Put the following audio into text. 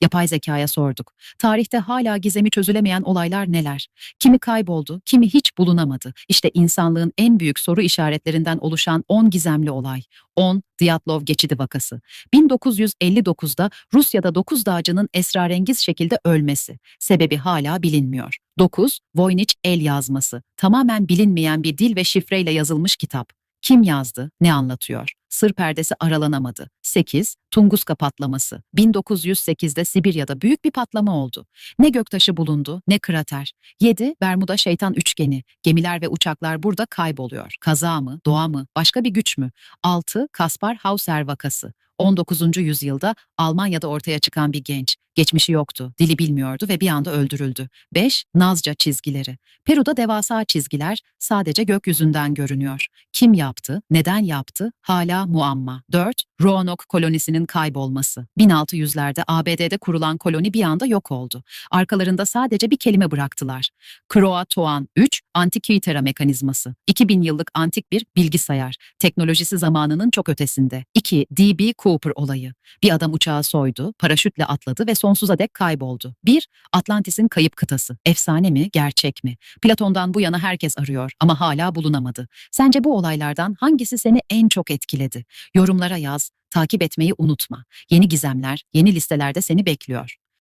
Yapay zekaya sorduk. Tarihte hala gizemi çözülemeyen olaylar neler? Kimi kayboldu, kimi hiç bulunamadı. İşte insanlığın en büyük soru işaretlerinden oluşan 10 gizemli olay. 10. Dyatlov Geçidi Vakası. 1959'da Rusya'da 9 dağcının esrarengiz şekilde ölmesi. Sebebi hala bilinmiyor. 9. Voynich el yazması. Tamamen bilinmeyen bir dil ve şifreyle yazılmış kitap. Kim yazdı, ne anlatıyor? Sır perdesi aralanamadı. 8. Tunguska patlaması. 1908'de Sibirya'da büyük bir patlama oldu. Ne göktaşı bulundu, ne krater. 7. Bermuda şeytan üçgeni. Gemiler ve uçaklar burada kayboluyor. Kaza mı, doğa mı, başka bir güç mü? 6. Kaspar Hauser vakası. 19. yüzyılda Almanya'da ortaya çıkan bir genç. Geçmişi yoktu, dili bilmiyordu ve bir anda öldürüldü. 5. Nazca çizgileri. Peru'da devasa çizgiler sadece gökyüzünden görünüyor. Kim yaptı, neden yaptı hala muamma. 4. Roanoke kolonisinin kaybolması. 1600'lerde ABD'de kurulan koloni bir anda yok oldu. Arkalarında sadece bir kelime bıraktılar. Croatoan 3. Antikythera mekanizması. 2000 yıllık antik bir bilgisayar. Teknolojisi zamanının çok ötesinde. 2. D.B. Cooper olayı. Bir adam uçağı soydu, paraşütle atladı ve sonsuza dek kayboldu. 1. Atlantis'in kayıp kıtası. Efsane mi, gerçek mi? Platon'dan bu yana herkes arıyor ama hala bulunamadı. Sence bu olaylardan hangisi seni en çok etkiledi? Yorumlara yaz, takip etmeyi unutma. Yeni gizemler, yeni listelerde seni bekliyor.